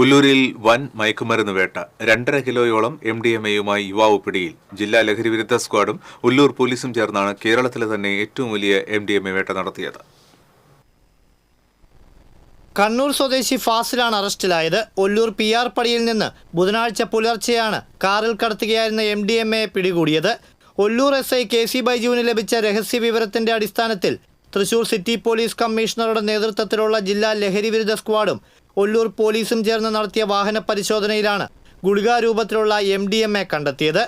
ഉല്ലൂരിൽ വൻ മയക്കുമരുന്ന് വേട്ട. രണ്ടര കിലോയോളം എം ഡി എം എയുമായി യുവാവ് പിടിയിൽ. ജില്ലാ ലഹരി വിരുദ്ധ സ്ക്വാഡും ഉല്ലൂർ പോലീസും ചേർന്നാണ് കേരളത്തിലെ തന്നെ ഏറ്റവും വലിയ എം ഡി എം എ വേട്ട നടത്തിയത്. കണ്ണൂർ സ്വദേശി ഫാസിലാണ് അറസ്റ്റിലായത്. ഒല്ലൂർ പി ആർ പടിയിൽ നിന്ന് ബുധനാഴ്ച പുലർച്ചെയാണ് കാറിൽ കടത്തുകയായിരുന്ന എം ഡി എം എ പിടികൂടിയത്. Ollur S I K C ബൈജുവിന് ലഭിച്ച രഹസ്യ വിവരത്തിന്റെ അടിസ്ഥാനത്തിൽ തൃശൂർ സിറ്റി പോലീസ് കമ്മീഷണറുടെ നേതൃത്വത്തിലുള്ള ജില്ലാ ലഹരിവിരുദ്ധ സ്ക്വാഡും ഒല്ലൂർ പോലീസും ചേർന്ന് നടത്തിയ വാഹന പരിശോധനയിലാണ് ഗുളികാരൂപത്തിലുള്ള എം ഡി എം എ കണ്ടെത്തിയത്.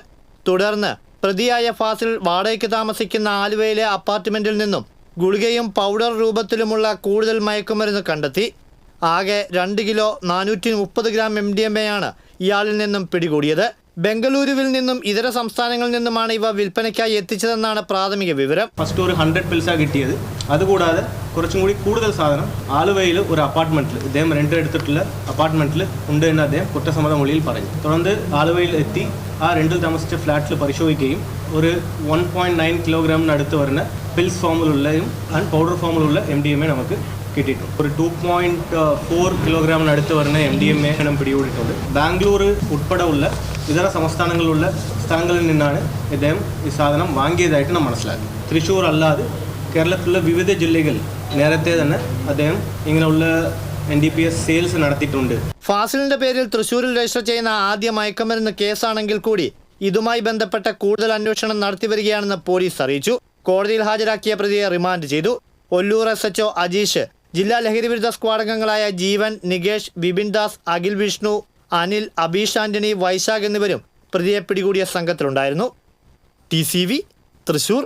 തുടർന്ന് പ്രതിയായ ഫാസിൽ വാടകയ്ക്ക് താമസിക്കുന്ന ആലുവയിലെ അപ്പാർട്ട്മെന്റിൽ നിന്നും ഗുളികയും പൗഡർ രൂപത്തിലുമുള്ള കൂടുതൽ മയക്കുമരുന്ന് കണ്ടെത്തി. ആകെ രണ്ട് കിലോ നാനൂറ്റി മുപ്പത് ഗ്രാം എം ഡി എം എയാണ് ഇയാളിൽ നിന്നും പിടികൂടിയത്. ബംഗളൂരുവിൽ നിന്നും ഇതര സംസ്ഥാനങ്ങളിൽ നിന്നുമാണ് ഇവ വിൽപ്പനയ്ക്കായി എത്തിച്ചതെന്നാണ് പ്രാഥമിക വിവരം. ഫസ്റ്റ് ഒരു ഹൺഡ്രഡ് പിൽസാ കിട്ടിയത്. അതുകൂടാതെ കുറച്ചും കൂടി കൂടുതൽ സാധനം ആലുവയിൽ ഒരു അപ്പാർട്ട്മെന്റിൽ ഇദ്ദേഹം റെന്റ് എടുത്തിട്ടുള്ള അപ്പാർട്ട്മെന്റിൽ ഉണ്ട് എന്ന് അദ്ദേഹം കുറ്റസമ്മത മൊഴിയിൽ പറഞ്ഞു. തുടർന്ന് ആലുവയിൽ എത്തി ആ റെന്റിൽ താമസിച്ച ഫ്ലാറ്റിൽ പരിശോധിക്കുകയും ഒരു വൺ പോയിന്റ് നയൻ കിലോഗ്രാമിനടുത്ത് വരുന്ന പിൽസ് ഫോമിലുള്ളതും ആൻഡ് പൗഡർ ഫോമിലുള്ള എം ഡി എം എ നമുക്ക് കിട്ടിയിട്ടുണ്ട്. ഒരു ടു പോയിന്റ് ഫോർ കിലോഗ്രാമിനടുത്ത് വരുന്ന എം ഡി എം എ പിടികൂടിയിട്ടുണ്ട്. ബാംഗ്ലൂർ ഉൾപ്പെടെ ഉള്ള ഇതര സംസ്ഥാനങ്ങളിലുള്ള സ്ഥലങ്ങളിൽ നിന്നാണ് ഇദ്ദേഹം ഈ സാധനം വാങ്ങിയതായിട്ട് നാം മനസ്സിലാക്കി. തൃശ്ശൂർ അല്ലാതെ കേരളത്തിലുള്ള വിവിധ ജില്ലകളിൽ നേരത്തെ തന്നെ അദ്ദേഹം ഇങ്ങനെയുള്ള N D P S sales നടത്തിയിട്ടുണ്ട്. ഫാസിലിന്റെ പേരിൽ തൃശ്ശൂരിൽ രജിസ്റ്റർ ചെയ്യുന്ന ആദ്യ മയക്കമരുന്ന് കേസാണെങ്കിൽ കൂടി ഇതുമായി ബന്ധപ്പെട്ട കൂടുതൽ അന്വേഷണം നടത്തിവരികയാണെന്ന് പോലീസ് അറിയിച്ചു. കോടതിയിൽ ഹാജരാക്കിയ പ്രതിയെ റിമാൻഡ് ചെയ്തു. ഒല്ലൂർ എസ് എച്ച് അജീഷ് ജില്ലാ ലഹരി വിരുദ്ധ സ്ക്വാഡ് അംഗങ്ങളായ ജീവൻ നികേഷ് ബിബിൻ ദാസ് അഖിൽ വിഷ്ണു അനിൽ അബീഷ് ആന്റണി വൈശാഖ് എന്നിവരും പ്രതിയെ പിടികൂടിയ സംഘത്തിലുണ്ടായിരുന്നു. T C V Thrissur.